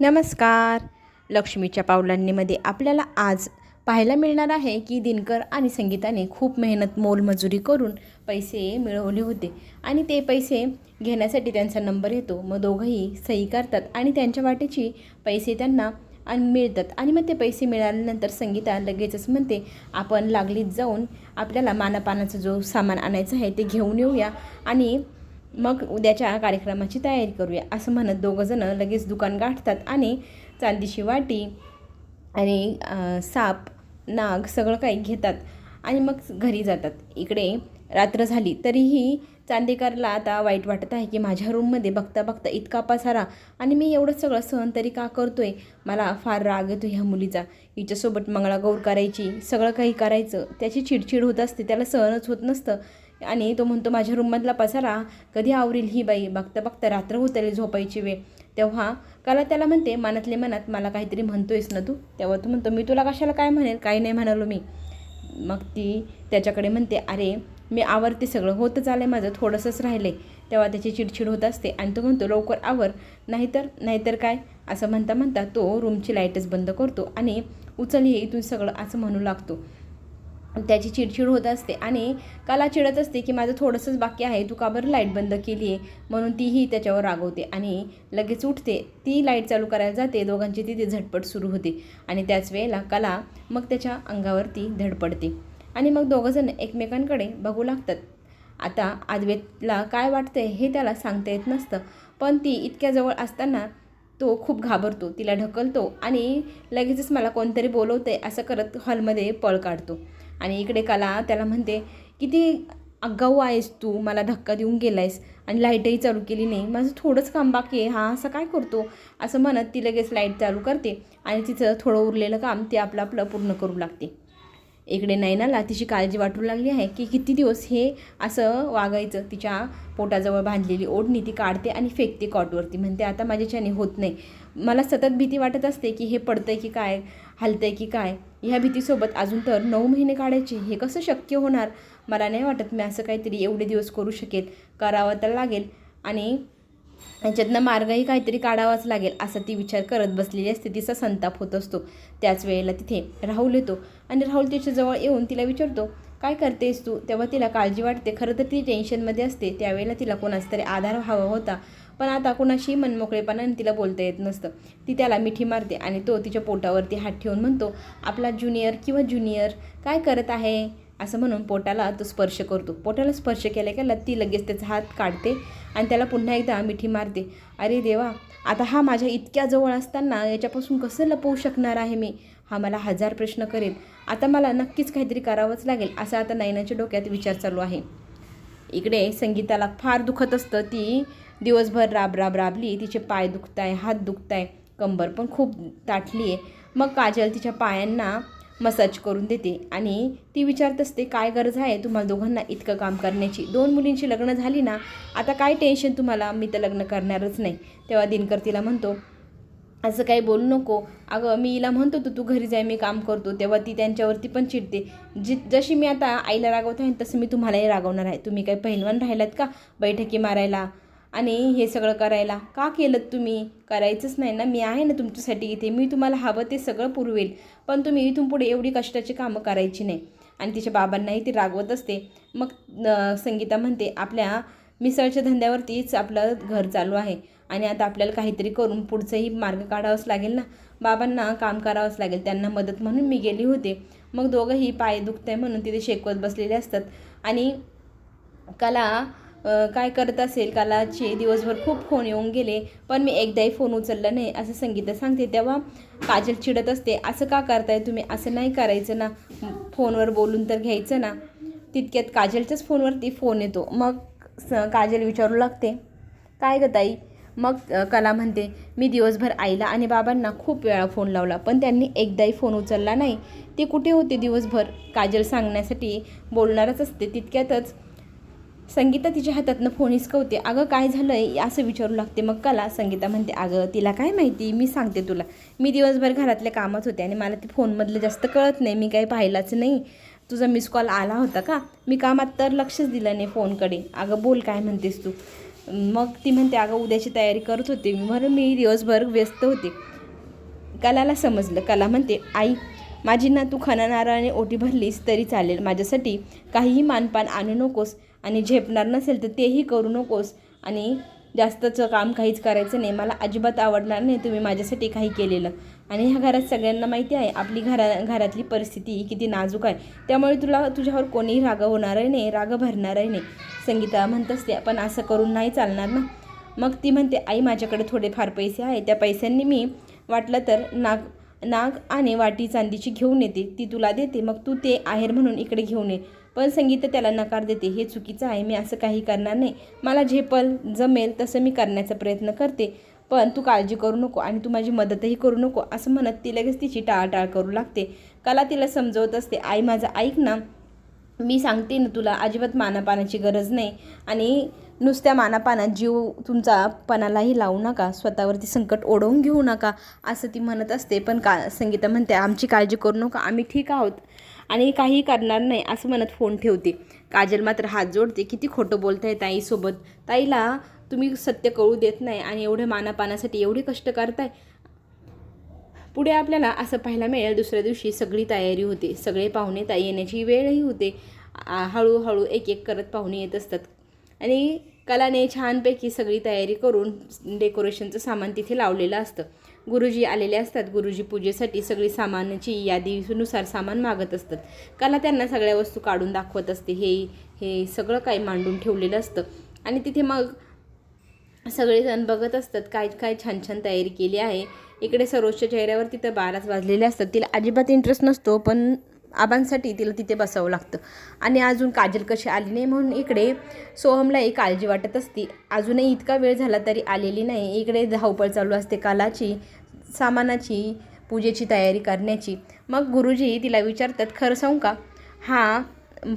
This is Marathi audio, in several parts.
नमस्कार. लक्ष्मीच्या पावलांनीमध्ये आपल्याला आज पाहायला मिळणार आहे की दिनकर आणि संगीताने खूप मेहनत मोलमजुरी करून पैसे मिळवले होते आणि ते पैसे घेण्यासाठी त्यांचा नंबर येतो. मग दोघंही सही करतात आणि त्यांच्या वाटेची पैसे त्यांना आणि मिळतात आणि मग ते पैसे मिळाल्यानंतर संगीता लगेचच म्हणते आपण लागलीच जाऊन आपल्याला मानापानाचा जो सामान आणायचं आहे ते घेऊन येऊया आणि मग उद्याच्या कार्यक्रमाची तयारी करूया. असं म्हणत दोघंजणं लगेच दुकान गाठतात आणि चांदीची वाटी आणि साप नाग सगळं काही घेतात आणि मग घरी जातात. इकडे रात्र झाली तरीही चांदेकरला आता वाईट वाटत आहे की माझ्या रूममध्ये बघता बघता इतका पसारा आणि मी एवढं सगळं सहन तरी का करतो आहे मला फार राग येतो ह्या मुलीचा. हिच्यासोबत मंगळागौर करायची सगळं काही करायचं त्याची चिडचिड होत असते त्याला सहनच होत नसतं. आणि तो म्हणतो माझ्या रूममधला पसारा कधी आवरील ही बाई? बघता बघता रात्र होतली झोपायची वेळ. तेव्हा कला त्याला म्हणते मनातले मनात मला काहीतरी म्हणतोयस ना तू? तेव्हा तो म्हणतो मी तुला कशाला काय म्हणेल? काही नाही म्हणालो मी. मग ती त्याच्याकडे म्हणते अरे मी आवरते सगळं होतच आलं आहे माझं थोडंसंच राहिलं आहे तेव्हा त्याची चिडचिड होत असते आणि तो म्हणतो लवकर आवर नाहीतर नाहीतर काय? असं म्हणता म्हणता तो रूमची लाईटच बंद करतो आणि उचल हे इथून सगळं असं म्हणू लागतो. त्याची चिडचिड होत असते आणि काला चिडत असते की माझं थोडंसंच बाकी आहे तू का बरं लाइट बंद केली आहे म्हणून तीही त्याच्यावर रागवते आणि लगेच उठते. ती लाइट चालू करायला जाते दोघांची तिथे झटपट सुरू होते आणि त्याच वेळेला कला मग त्याच्या अंगावरती धडपडते आणि मग दोघंजण एकमेकांकडे बघू लागतात. आता आदवेतला काय वाटतंय हे त्याला सांगता येत नसतं पण ती इतक्या जवळ असताना तो खूप घाबरतो तिला ढकलतो आणि लगेचच मला कोणतरी बोलवतंय असं करत हॉलमध्ये पळ काढतो. आणि इकडे कला त्याला म्हणते किती अगाऊ आहेस तू मला धक्का देऊन गेलायस आणि लाईटही चालू केली नाही. माझं थोडंच काम बाकी आहे. हा असं काय करतो? असं म्हणत ती लगेच लाइट चालू करते आणि तिचं थोडं उरलेलं काम ते आपलं आपलं पूर्ण करू लागते. इकडे नैनाला तिची काळजी वाटू लागली आहे की किती दिवस हे असं वागायचं. तिच्या पोटाजवळ बांधलेली ओढणी ती काढते आणि फेकते कॉटवरती. म्हणते आता माझ्याच्याने होत नाही. मला सतत भीती वाटत असते की हे पडतं की काय? हलतंय की काय? ह्या भीतीसोबत अजून तर नऊ महिने काढायचे. हे कसं शक्य होणार? मला नाही वाटत मी असं काहीतरी एवढे दिवस करू शकेल. करावं तर लागेल. आणि याच्यातनं मार्गही काहीतरी काढावाच लागेल असा ती विचार करत बसलेली असते. तिचा संताप होत असतो. त्याच वेळेला तिथे राहुल येतो. आणि राहुल तिच्याजवळ येऊन तिला विचारतो काय करतेस तू? तेव्हा तिला काळजी वाटते. खरं तर ती टेन्शनमध्ये असते. त्यावेळेला तिला कोणाचा तरी आधार हवा होता. पण आता कोणाशी मनमोकळेपणाने तिला बोलता येत नसतं. ती त्याला मिठी मारते आणि तो तिच्या पोटावरती हात ठेवून म्हणतो आपला ज्युनियर किंवा ज्युनियर काय करत आहे? असं म्हणून पोटाला तो स्पर्श करतो. पोटाला स्पर्श केल्या केला ती लगेच त्याचा हात काढते आणि त्याला पुन्हा एकदा मिठी मारते. अरे देवा आता हा माझ्या इतक्या जवळ असताना याच्यापासून कसं लपवू शकणार आहे मी? हा मला हजार प्रश्न करेल. आता मला नक्कीच काहीतरी करावंच लागेल असा आता नैनाच्या डोक्यात विचार चालू आहे. इकडे संगीताला फार दुखत असतं ती दिवसभर राब राब राबली तिचे पाय दुखत आहे हात दुखत आहे कंबर पण खूप ताटली आहे मग काजल तिच्या पायांना मसाज करून देते आणि ती विचारत असते काय गरज आहे तुम्हाला दोघांना इतकं काम करण्याची? दोन मुलींची लग्न झाली ना आता काय टेन्शन तुम्हाला? मी तर लग्न करणारच नाही. तेव्हा दिनकर तिला म्हणतो असं काही बोलू नको. अगं मी हिला म्हणतो तू तू घरी जाय मी काम करतो. तेव्हा ती त्यांच्यावरती पण चिडते. जी जशी मी आता आईला रागवत आहे तसं मी तुम्हालाही रागवणार आहे. तुम्ही काही पहिलवान राहिलात का? बैठकी मारायला? आणि हे सगळं करायला. का केलं तुम्ही? करायचंच नाही ना. मी आहे ना तुमच्यासाठी इथे. मी तुम्हाला हवं ते सगळं पुरवेल. पण तुम्ही इथून पुढे एवढी कष्टाची कामं करायची नाही. आणि तिच्या बाबांनाही ती रागवत असते. मग संगीता म्हणते आपल्या मिसळच्या धंद्यावरतीच आपलं घर चालू आहे. आणि आता आपल्याला काहीतरी करून पुढचंही मार्ग काढावाच लागेल ना. बाबांना काम करावंच लागेल. त्यांना मदत म्हणून मी गेली होते. मग दोघंही पाय दुखत आहे म्हणून तिथे शेकवत बसलेले असतात. आणि कला काय करत असेल? कालाचे दिवसभर खूप फोन येऊन गेले. पण मी एकदाही फोन उचलला नाही असं संगीता सांगते. तेव्हा काजल चिडत असते असं का करताय तुम्ही? असं नाही करायचं ना. फोनवर बोलून तर घ्यायचं ना. तितक्यात काजलच्याच फोनवरती फोन येतो. मग स काजल विचारू लागते काय ग ताई? मग कला म्हणते मी दिवसभर आईला आणि बाबांना खूप वेळा फोन लावला पण त्यांनी एकदाही फोन उचलला नाही. ते कुठे होते दिवसभर? काजल सांगण्यासाठी बोलणारच असते. तितक्यातच संगीता तिच्या हातातनं फोन हिसकवते अगं काय झालं आहे असं विचारू लागते. मग कला संगीता म्हणते अगं तिला काय माहिती? मी सांगते तुला. मी दिवसभर घरातल्या कामात होते आणि मला ते फोनमधलं जास्त कळत नाही. मी काही पाहिलाच नाही. तुझा मिस कॉल आला होता का? मी कामात तर लक्षच दिलं नाही फोनकडे. अगं बोल काय म्हणतेस तू? मग ती म्हणते अगं उद्याची तयारी करत होते म्हणून मी दिवसभर व्यस्त होते. कलाला समजलं. कला म्हणते आई माझी ना तू खना नारळाने ओटी भरलीस तरी चालेल. माझ्यासाठी काहीही मानपान आणू नकोस. आणि झेपणार नसेल तर तेही करू नकोस. आणि जास्तचं काम काहीच करायचं नाही. मला अजिबात आवडणार नाही तुम्ही माझ्यासाठी काही केलेलं. आणि ह्या घरात सगळ्यांना माहिती आहे आपली घरा घरातली परिस्थिती किती नाजूक आहे. त्यामुळे तुला तुझ्यावर कोणीही राग होणारही नाही राग भरणारही नाही. संगीता म्हणत असते पण असं करून नाही चालणार ना. मग ती म्हणते आई माझ्याकडे थोडेफार पैसे आहे त्या पैशांनी मी वाटलं तर नाग नाग आणि वाटी चांदीची घेऊन येते. ती तुला देते. मग तू ते आहेर म्हणून इकडे घेऊन ये. पण संगीत त्याला नकार देते. हे चुकीचं आहे मी असं काही करणार नाही. मला झेपल जमेल तसं मी करण्याचा प्रयत्न करते. पण तू काळजी करू नको आणि तू माझी मदतही करू नको असं म्हणत ती लगेच तिची टाळाटाळ करू लागते. कला तिला समजवत असते. आई माझं ऐक ना. मी सांगते ना तुला अजिबात मानापानाची गरज नाही. आणि नुसत्या मानापानात जीव तुमचा पणालाही लावू नका. स्वतःवरती संकट ओढवून घेऊ नका असं ती म्हणत असते. पण का संगीता म्हणते आमची काळजी करू नका. आम्ही ठीक आहोत. आणि काही करणार नाही असं म्हणत फोन ठेवते. काजल मात्र हात जोडते. किती खोटं बोलताय ताईसोबत. ताईला तुम्ही सत्य कळू देत नाही आणि एवढे मानापानासाठी एवढे कष्ट करताय. पुढे आपल्याला असं पाहायला मिळेल दुसऱ्या दिवशी सगळी तयारी होते. सगळे पाहुणे ताई येण्याची वेळही होते. हळूहळू एक एक करत पाहुणे येत असतात. आणि कलाने छानपैकी सगळी तयारी करून डेकोरेशनचं सामान तिथे लावलेलं असतं. गुरुजी आलेले असतात गुरुजी पूजेसाठी सगळी सामानाची यादीनुसार सामान मागत असतात. कला त्यांना सगळ्या वस्तू काढून दाखवत असते. हे हे सगळं काही मांडून ठेवलेलं असतं. आणि तिथे मग सगळेजण बघत असतात काय काय छान छान तयारी केली आहे. इकडे सरोजच्या चेहऱ्यावर तिथं बाराच वाजलेले असतात. तिला अजिबात इंटरेस्ट नसतो पण आबांसाठी तिला तिथे बसावं लागतं. आणि अजून काजल कशी आली नाही म्हणून इकडे सोहमलाही काळजी वाटत असती. अजूनही इतका वेळ झाला तरी आलेली नाही. इकडे धावपळ चालू असते कालाची सामानाची पूजेची तयारी करण्याची. मग गुरुजी तिला विचारतात खरं सांगू का? हा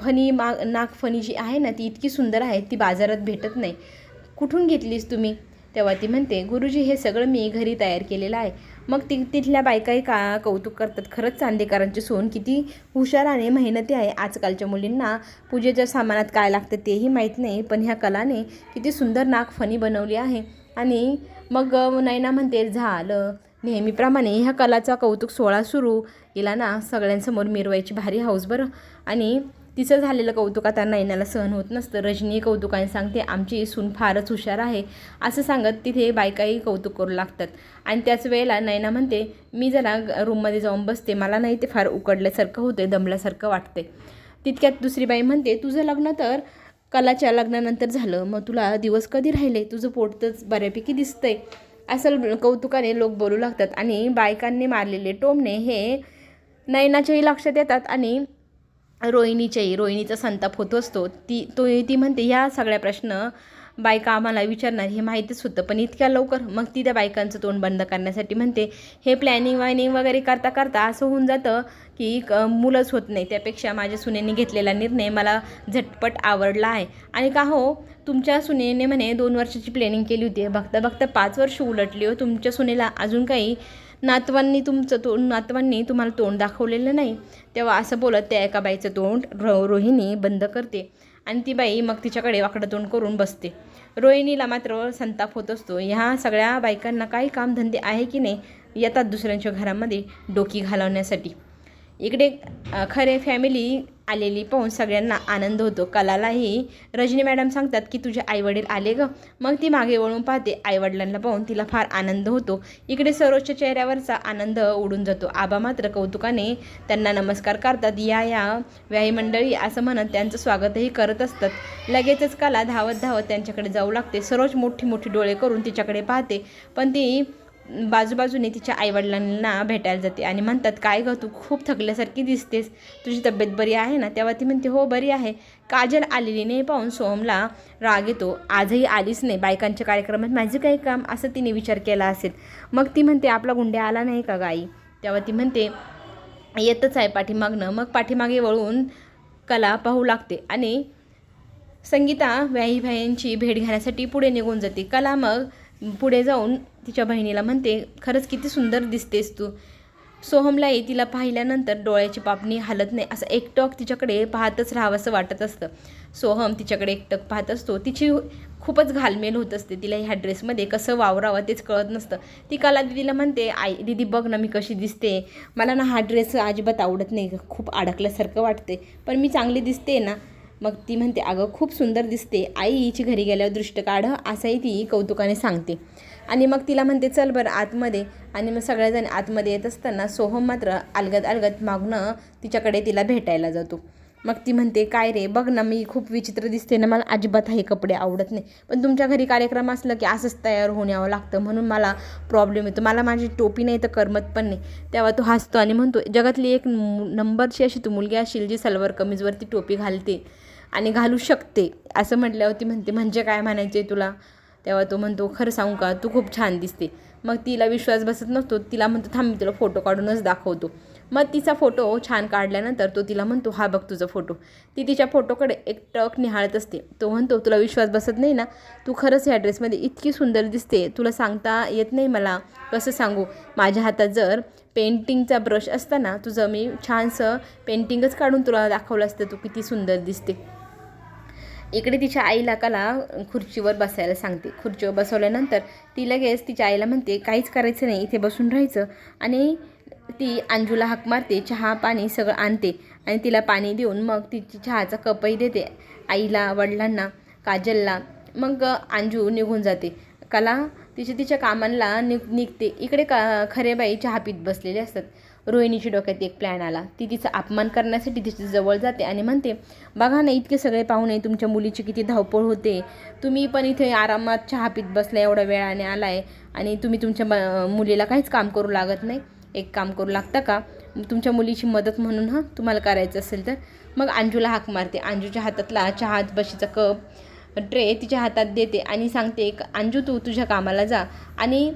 फणी मा नागफणी जी आहे ना ती इतकी सुंदर आहे ती बाजारात भेटत नाही. कुठून घेतलीस तुम्ही? तेव्हा ती म्हणते गुरुजी हे सगळं मी घरी तयार केलेलं आहे. मग ती तिथल्या बायकाही का कौतुक करतात. खरंच चांदेकरांची सोन किती हुशार आणि मेहनती आहे. आजकालच्या मुलींना पूजेच्या सामानात काय लागतं तेही माहीत नाही पण ह्या कलाने किती सुंदर नागफणी बनवली आहे. आणि मग नैना म्हणते झालं. नेहमीप्रमाणे ह्या कलाचा कौतुक सोहळा सुरू. केला ना सगळ्यांसमोर मिरवायची भारी हाऊस बरं. आणि तिचं झालेलं कौतुक आता नैनाला सहन होत नसतं. रजनी कौतुकाने सांगते आमची सून फारच हुशार आहे. असं सांगत तिथे बायकाही कौतुक करू लागतात. आणि त्याच वेळेला नैना म्हणते मी जरा रूममध्ये जाऊन बसते. मला नाही ते फार उकडल्यासारखं होते दमल्यासारखं वाटते तितक्यात दुसरी बाई म्हणते तुझं लग्न तर कलाच्या लग्नानंतर झालं. मग तुला दिवस कधी राहिले? तुझं पोट तर बऱ्यापैकी दिसतंय. असं कौतुकाने लोक बोलू लागतात. आणि बायकांनी मारलेले टोमणे हे नयनाच्याही लक्षात येतात आणि रोहिणीच्याही रोहिणीचा संताप होत असतो. ती तो ती म्हणते ह्या सगळ्या प्रश्न बायका आम्हाला विचारणार हे माहितीच होतं पण इतक्या लवकर मग ती त्या बायकांचं तोंड बंद करण्यासाठी म्हणते हे प्लॅनिंग वायनिंग वगैरे करता करता असं होऊन जातं की मुलंच होत नाही. त्यापेक्षा माझ्या सुनेने घेतलेला निर्णय मला झटपट आवडला आहे. आणि का हो तुमच्या सुनेने म्हणे दोन वर्षाची प्लॅनिंग केली होती. बघता बघता पाच वर्ष उलटली हो. तुमच्या सुनेला अजून काही नातवांनी तुमचं तोंड नातवांनी तुम्हाला तोंड दाखवलेलं नाही. तेव्हा असं बोलत त्या एका बाईचं तोंड रो रोहिणी बंद करते. आणि ती बाई मग तिच्याकडे वाकडं तोंड करून बसते. रोहिणीला मात्र संताप होत असतो. ह्या सगळ्या बायकांना काही कामधंदे आहे की नाही? येतात दुसऱ्यांच्या घरामध्ये डोकी घालवण्यासाठी. इकडे खरे फॅमिली आलेली पाहून सगळ्यांना आनंद होतो. कलालाही रजनी मॅडम सांगतात की तुझे आईवडील आले ग. मग ती मागे वळून पाहते आईवडिलांना पाहून तिला फार आनंद होतो. इकडे सरोजच्या चेहऱ्यावरचा आनंद उडून जातो. आबा मात्र कौतुकाने त्यांना नमस्कार करतात. या या व्याही मंडळी असं म्हणत त्यांचं स्वागतही करत असतात. लगेचच कला धावत धावत त्यांच्याकडे जाऊ लागते. सरोज मोठी मोठी डोळे करून तिच्याकडे पाहते. पण ती बाजूबाजूने तिच्या आईवडिलांना भेटायला जाते आणि म्हणतात काय गं तू खूप थकल्यासारखी दिसतेस. तुझी तब्येत बरी आहे ना? तेव्हा ती म्हणते हो बरी आहे. काजल आलेली नाही पाहून सोहमला राग येतो. आजही आलीच नाही बायकांच्या कार्यक्रमात. माझं काही काम असं तिने विचार केला असेल. मग ती म्हणते आपला गुंड्या आला नाही का गाई? तेव्हा ती म्हणते येतच आहे पाठीमागनं. मग पाठीमागे वळून कला पाहू लागते आणि संगीता व्याही भाईंची भेट घेण्यासाठी पुढे निघून जाते. कला मग पुढे जाऊन तिच्या बहिणीला म्हणते खरंच किती सुंदर दिसतेस तू. सोहमलाही तिला पाहिल्यानंतर डोळ्याची पापणी हलत नाही. असं एकटक तिच्याकडे पाहतच राहावंसं वाटत असतं. सोहम तिच्याकडे एकटक पाहत असतो. तिची खूपच घालमेल होत असते. तिला ह्या ड्रेसमध्ये कसं वावरावं तेच कळत नसतं. ती कला दिदीला म्हणते आई दीदी बघ ना मी कशी दिसते. मला ना हा ड्रेस अजिबात आवडत नाही. खूप अडकल्यासारखं वाटते. पण मी चांगली दिसते ना. मग ती म्हणते अगं खूप सुंदर दिसते. आई हिची घरी गेल्यावर दृष्ट काढ असंही ती कौतुकाने सांगते. आणि मग तिला म्हणते चल बरं आतमध्ये. आणि मग सगळ्याजण आतमध्ये येत असताना सोहम मात्र अलगद अलगद मागणं तिच्याकडे तिला भेटायला जातो. मग ती म्हणते काय रे बघ ना मी खूप विचित्र दिसते ना मला अजिबात हे कपडे आवडत नाही. पण तुमच्या घरी कार्यक्रम असलं की असंच तयार होऊन यावं लागतं म्हणून मला प्रॉब्लेम येतो. मला माझी टोपी नाही तर करमत पण नाही. तेव्हा तो हसतो आणि म्हणतो जगातली एक नंबरची अशी तू मुलगी असेल जी सलवार कमीजवरती टोपी घालते. आणि घालू शकते. असं म्हटल्यावर ती म्हणते म्हणजे काय म्हणायचे तुला? तेव्हा तो म्हणतो खरं सांगू का तू खूप छान दिसते. मग तिला विश्वास बसत नसतो. तिला म्हणतो थांब मी तुला फोटो काढूनच दाखवतो. मग तिचा फोटो छान काढल्यानंतर तो तिला म्हणतो हा बघ तुझा फोटो. ती तिच्या फोटोकडे एक टक निहाळत असते. तो म्हणतो तुला विश्वास बसत नाही ना? तू खरंच ह्या ड्रेसमध्ये इतकी सुंदर दिसते. तुला सांगता येत नाही मला? कसं सांगू? माझ्या हातात जर पेंटिंगचा ब्रश असता ना तुझं मी छानसं पेंटिंगच काढून तुला दाखवलं असतं तू किती सुंदर दिसते. इकडे तिच्या आईला कला खुर्चीवर बसायला सांगते. खुर्चीवर बसवल्यानंतर ती लगेच तिच्या आईला म्हणते काहीच करायचं नाही इथे बसून राहायचं. आणि ती अंजूला हाक मारते चहा पाणी सगळं आणते आणि तिला पाणी देऊन मग तिची चहाचा कपही देते. आईला वडिलांना काजलला मग अंजू निघून जाते. कला तिच्या तिच्या कामांना निघ निघते. इकडे का खरेबाई चहा पीत बसलेले असतात. रोहिणीच्या डोक्यात एक प्लॅन आला. ती तिचा अपमान करण्यासाठी तिच्या जवळ जाते आणि म्हणते बघा ना इतके सगळे पाहुणे तुमच्या मुलीची किती धावपळ होते. तुम्ही पण इथे आरामात चहा पीत बसला एवढ्या वेळाने आलाय आणि तुम्ही तुमच्या मुलीला काहीच काम करू लागत नाही. एक काम करू लागता का? तुमच्या मुलीची मदत म्हणून हां तुम्हाला करायचं असेल तर. मग अंजूला हाक मारते. अंजूच्या हातातला चहा बशीचा कप ट्रे तिच्या हातात देते आणि सांगते एक अंजू तू तुझ्या कामाला जा आणि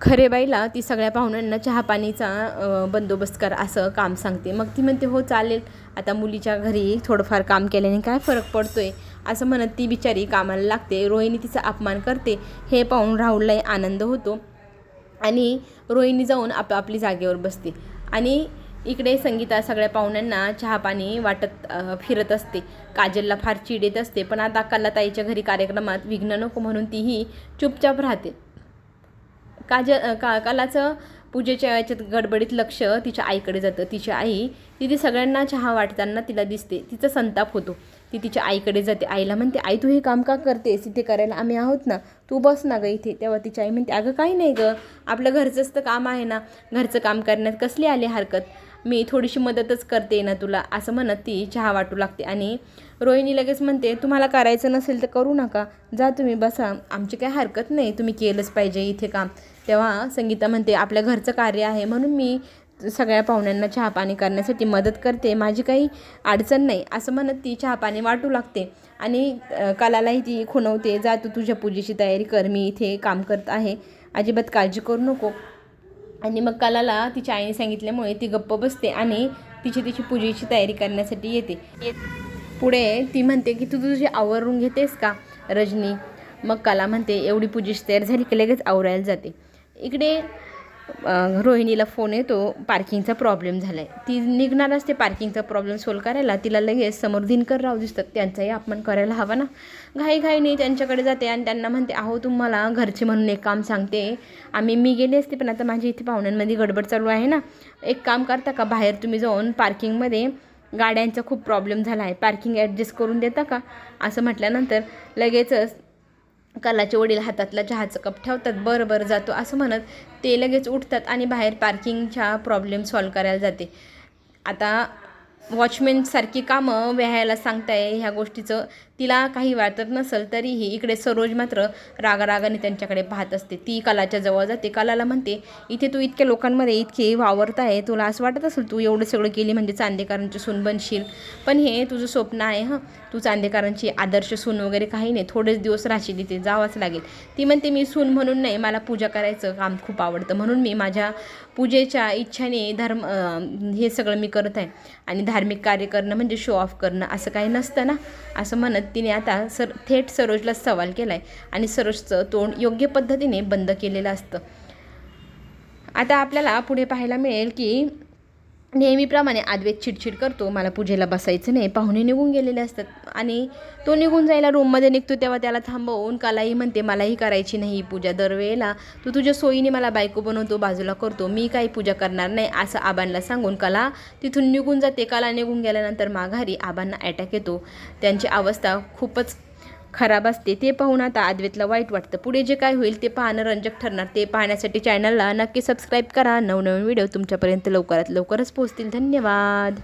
खरे बाईला ती सगळ्या पाहुण्यांना चहापाणीचा बंदोबस्त कर असं काम सांगते. मग ती म्हणते हो चालेल. आता मुलीच्या घरी थोडंफार काम केल्याने काय फरक पडतोय? असं म्हणत ती बिचारी कामाला लागते. रोहिणी तिचा अपमान करते. हे पाहून राहुललाही आनंद होतो आणि रोहिणी जाऊन आप आपली जागेवर बसते आणि इकडे संगीता सगळ्या पाहुण्यांना चहापाणी वाटत फिरत असते. काजलला फार चिड येत असते. पण आता कल्लाताईच्या घरी कार्यक्रमात विघ्न नको म्हणून तीही चुपचाप राहते. काज का कालाचं पूजेच्या याच्यात गडबडीत लक्ष तिच्या आईकडे जातं. तिची आई तिथे सगळ्यांना चहा वाटताना तिला दिसते. तिचा संताप होतो. ती तिच्या आईकडे जाते. आईला म्हणते आई तू हे काम का करतेस? इथे करायला आम्ही आहोत ना. तू बस ना गं इथे. तेव्हा तिची आई म्हणते अगं काही नाही गं. आपलं घरचंच तर काम आहे ना. घरचं काम करण्यात कसली आली हरकत? मी थोडीशी मदतच करते ना तुला असं म्हणत ती चहा वाटू लागते. आणि रोहिणी लगेच म्हणते तुम्हाला करायचं नसेल तर करू नका. जा तुम्ही बसा. आमची काही हरकत नाही. तुम्ही केलंच पाहिजे इथे काम. तेव्हा संगीता म्हणते आपल्या घरचं कार्य आहे म्हणून मी सगळ्या पाहुण्यांना चहापाणी करण्यासाठी मदत करते. माझी काही अडचण नाही. असं म्हणत ती चहापाणी वाटू लागते. आणि कलालाही ती खुणवते जा तू तुझ्या पूजेची तयारी कर. मी इथे काम करत आहे. अजिबात काळजी करू नको. आणि मग कलाला तिच्या आईने सांगितल्यामुळे ती गप्प बसते आणि तिची तिची पूजेची तयारी करण्यासाठी येते. पुढे ती म्हणते की तू तुझी आवरून घेतेस का रजनी? मग कला म्हणते एवढी पूजेची तयारी झाली की लगेच आवरायला जाते. इकडे रोहिणीला फोन येतो पार्किंगचा प्रॉब्लेम झाला आहे ती निघणार असते पार्किंगचा प्रॉब्लेम सोल्व करायला तिला लगेच समोर दिनकर राव दिसतात त्यांचाही अपमान करायला हवा ना. घाईघाईने त्यांच्याकडे जाते आणि त्यांना म्हणते अहो तुम्हाला घरचे म्हणून एक काम सांगते. आम्ही मी गेले असते पण आता माझ्या इथे पाहुण्यांमध्ये गडबड चालू आहे ना. एक काम करता का? बाहेर तुम्ही जाऊन पार्किंगमध्ये गाड्यांचा खूप प्रॉब्लेम झाला आहे. पार्किंग ॲडजस्ट करून देता का? असं म्हटल्यानंतर लगेचच कलाचे वडील हातातला चहाचं कप ठेवतात बरं बरं जातो असं म्हणत ते लगेच उठतात आणि बाहेर पार्किंगच्या प्रॉब्लेम सॉल्व करायला जाते. आता वॉचमॅनसारखी कामं व्याहायला सांगताय ह्या गोष्टीचं तिला काही वाटत नसेल तरीही इकडे सरोज मात्र रागारागाने त्यांच्याकडे पाहत असते. ती कलाच्या जवळ जाते. कलाला म्हणते इथे तू इतक्या लोकांमध्ये इतके वावरत आहे. तुला असं वाटत असेल तू एवढं सगळं केली म्हणजे चांदेकरांची सून बनशील? पण हे तुझं स्वप्न आहे हं. तू चांदेकरांची आदर्श सून वगैरे काही नाही. थोडेच दिवस राहशील इथे. जावंच लागेल. ती म्हणते मी सून म्हणून नाही. मला पूजा करायचं काम खूप आवडतं. म्हणून मी माझ्या पूजेच्या इच्छाने धर्म हे सगळं मी करत आहे. आणि धार्मिक कार्य करणं म्हणजे शो ऑफ करणं असं काही नसतं ना? असं म्हणत तिने आता सर थेट सरोजला सवाल केला आहे आणि सरोजचं तोंड योग्य पद्धतीने बंद केलेलं असतं. आता आपल्याला पुढे पाहायला मिळेल की नेहमीप्रमाणे आद्वेत चिडचिड करतो मला पूजेला बसायचं नाही पाहुणे निघून गेलेले असतात आणि तो निघून जायला रूममध्ये निघतो तेव्हा त्याला थांबवून कलाही म्हणते मलाही करायची नाही पूजा. दरवेळेला तू तुझ्या सोयीने मला बायको बनवतो बाजूला करतो मी काही पूजा करणार नाही असं आबांना सांगून कला तिथून निघून जाते. कला निघून गेल्यानंतर माघारी आबांना अटॅक येतो. त्यांची अवस्था खूपच खराब असते ते पाहून आता अद्वैतला वाईट वाटतं. पुढे जे काय होईल ते पाहणं रंजक ठरणार. ते पाहण्यासाठी चॅनलला नक्की सबस्क्राईब करा. नवनवीन व्हिडिओ तुमच्यापर्यंत लवकरात लवकरच पोहोचतील. धन्यवाद.